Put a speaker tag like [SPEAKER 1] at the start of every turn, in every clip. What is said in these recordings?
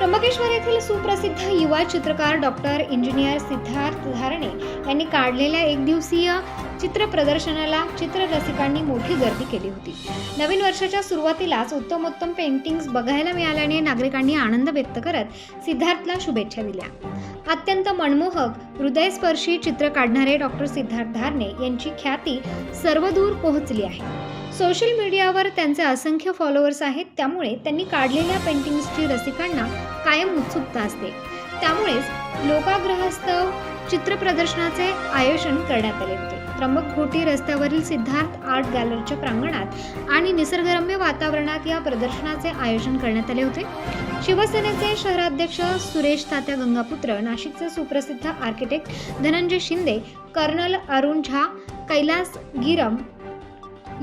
[SPEAKER 1] त्र्यंबकेश्वर येथील सुप्रसिद्ध युवा चित्रकार डॉक्टर इंजिनियर सिद्धार्थ धारणे यांनी काढलेल्या एक दिवसीय चित्र प्रदर्शनाला चित्ररसिकांनी मोठी गर्दी केली होती. नवीन वर्षाच्या सुरुवातीलाच उत्तमोत्तम पेंटिंग्स बघायला मिळाल्याने नागरिकांनी आनंद व्यक्त करत सिद्धार्थला शुभेच्छा दिल्या. अत्यंत मनमोहक हृदयस्पर्शी चित्र काढणारे डॉक्टर सिद्धार्थ धारणे यांची ख्याती सर्वदूर पोहोचली आहे. सोशल मीडियावर त्यांचे असंख्य फॉलोअर्स आहेत. त्यामुळे त्यांनी काढलेल्या पेंटिंग्सची रसिकांना कायम उत्सुकता असते. त्यामुळेच लोकाग्रहस्तव चित्र प्रदर्शनाचे आयोजन करण्यात आले होते. त्र्यंबक घोटी रस्त्यावरील सिद्धार्थ आर्ट गॅलरीच्या प्रांगणात आणि निसर्गरम्य वातावरणात या प्रदर्शनाचे आयोजन करण्यात आले होते. शिवसेनेचे शहराध्यक्ष सुरेश तात्या गंगापुत्र नाशिकचे सुप्रसिद्ध architect Dhananjay Shinde colonel Arun Jha Kailas Giram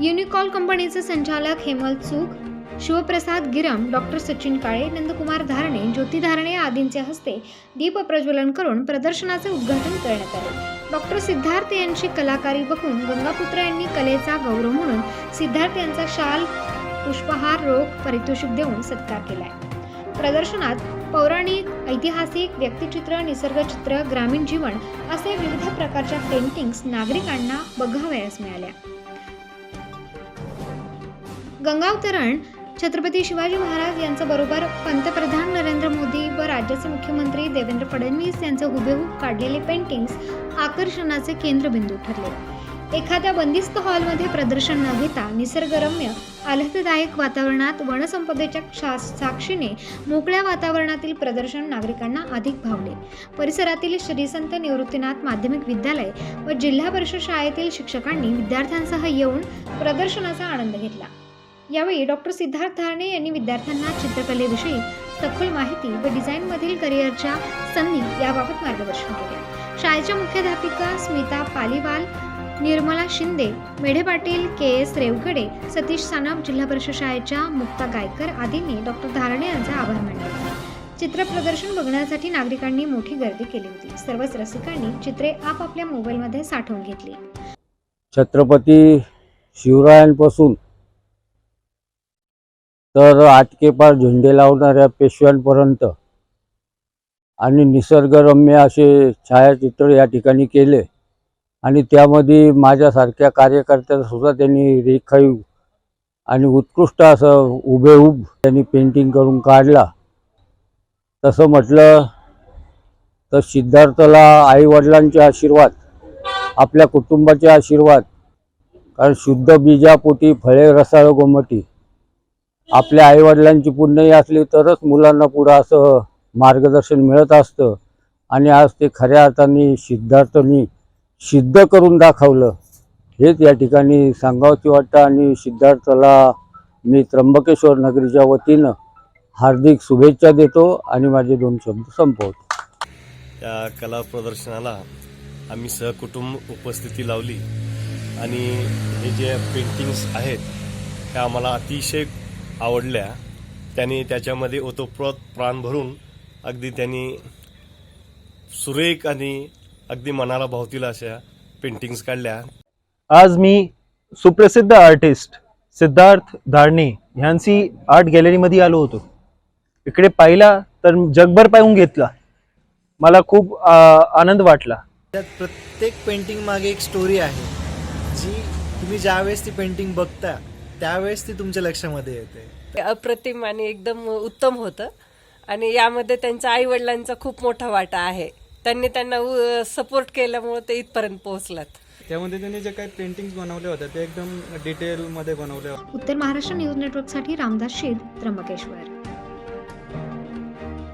[SPEAKER 1] Unicol कंपनीचे संचालक हेमल चूक शिवप्रसाद गिरम डॉक्टर सचिन काळे नंदकुमार धारणे ज्योती धारणे आदींच्या हस्ते दीप प्रज्वलन करून प्रदर्शनाचे उद्घाटन करण्यात आले. डॉक्टर सिद्धार्थ यांची कलाकारी बघून गंगापुत्र यांनी कलेचा गौरव म्हणून सिद्धार्थ यांचा शाल पुष्पहार रोख पारितोषिक देऊन सत्कार केलाय. प्रदर्शनात पौराणिक ऐतिहासिक व्यक्तिचित्र निसर्गचित्र ग्रामीण जीवन असे विविध प्रकारच्या पेंटिंग्स नागरिकांना बघावयास मिळाल्या. गंगावतरण छत्रपती शिवाजी महाराज यांचं बरोबर पंतप्रधान नरेंद्र मोदी व राज्याचे मुख्यमंत्री देवेंद्र फडणवीस यांचे हुबेहूब काढलेले पेंटिंग्स आकर्षणाचे केंद्रबिंदू ठरले. एखाद्या बंदिस्त हॉलमध्ये प्रदर्शन न घेता निसर्गरम्य आल्हाददायक वातावरणात वनसंपदेच्या शा- साक्षीने मोकळ्या वातावरणातील प्रदर्शन नागरिकांना अधिक भावले. परिसरातील श्रीसंत निवृत्तीनाथ माध्यमिक विद्यालय व जिल्हा परिषद शाळेतील शिक्षकांनी विद्यार्थ्यांसह येऊन प्रदर्शनाचा आनंद घेतला. यावेळी डॉक्टर सिद्धार्थ धारणे यांनी विद्यार्थ्यांना चित्रकलेविषयी सखोल माहिती व डिझाईनमधील करिअरच्या संधी याबाबत मार्गदर्शन केले. शाळेच्या मुख्याध्यापिका स्मिता पालीवाल निर्मला शिंदे मेढे पाटील के एस रेवगडे सतीश सानप जिल्हा परिषद शाळेच्या मुक्ता गायकर आदींनी डॉक्टर धारणे यांचा आभार मानले. चित्र प्रदर्शन बघण्यासाठी नागरिकांनी मोठी गर्दी केली होती. सर्वच रसिकांनी चित्रे आपापल्या मोबाईलमध्ये साठवून घेतली.
[SPEAKER 2] छत्रपती शिवरायांपासून तर आटकेपार झेंडे लावणाऱ्या पेशव्यांपर्यंत आणि निसर्गरम्य असे छायाचित्र या ठिकाणी केले. आणि त्यामध्ये माझ्यासारख्या कार्यकर्त्यांनासुद्धा त्यांनी रेखाईव आणि उत्कृष्ट असं उभेऊब त्यांनी पेंटिंग करून काढला. तसं म्हटलं तर सिद्धार्थला आईवडिलांचे आशीर्वाद आपल्या कुटुंबाचे आशीर्वाद कारण शुद्ध बीजापोटी फळे रसाळ गोमटी आपल्या आईवडिलांची पुण्यही असली तरच मुलांना पुढं असं मार्गदर्शन मिळत असतं. आणि आज ते खऱ्या अर्थाने सिद्धार्थनी सिद्ध करून दाखवलं. हेच या ठिकाणी सांगावची वाटतं आणि सिद्धार्थला मी त्र्यंबकेश्वर नगरीच्या वतीनं हार्दिक शुभेच्छा देतो आणि माझे दोन शब्द संपवतो.
[SPEAKER 3] त्या कला प्रदर्शनाला आम्ही सहकुटुंब उपस्थिती लावली. आणि हे जे पेंटिंग्स आहेत त्या आम्हाला अतिशय आवडल्या त्यांनी त्याच्यामध्ये ओतप्रोत प्राण भरून अगदी त्यांनी सुरेख आणि अगदी मनाला भावतील अशा पेंटिंग्स काढल्या.
[SPEAKER 4] आज मी सुप्रसिद्ध आर्टिस्ट सिद्धार्थ धारणे ह्यांची आर्ट गॅलरीमध्ये आलो होतो. इकडे पाहिला तर जगभर पाहून घेतला. मला खूप आनंद वाटला.
[SPEAKER 5] त्यात प्रत्येक पेंटिंग मागे एक स्टोरी आहे. जी तुम्ही ज्यावेळेस ती पेंटिंग बघता त्यावेळेस ती तुमच्या लक्षामध्ये येते.
[SPEAKER 6] ते अप्रतिम आणि एकदम उत्तम होतं. आणि यामध्ये त्यांच्या आई वडिलांचा खूप मोठा वाटा आहे. त्यांनी त्यांना सपोर्ट केल्यामुळे ते इथपर्यंत पोहोचलात.
[SPEAKER 7] त्यामध्ये त्यांनी जे काही पेंटिंग्स बनवले होते ते एकदम डिटेलमध्ये बनवले होते
[SPEAKER 1] उत्तर महाराष्ट्र न्यूज नेटवर्कसाठी रामदास शीद त्र्यंबकेश्वर.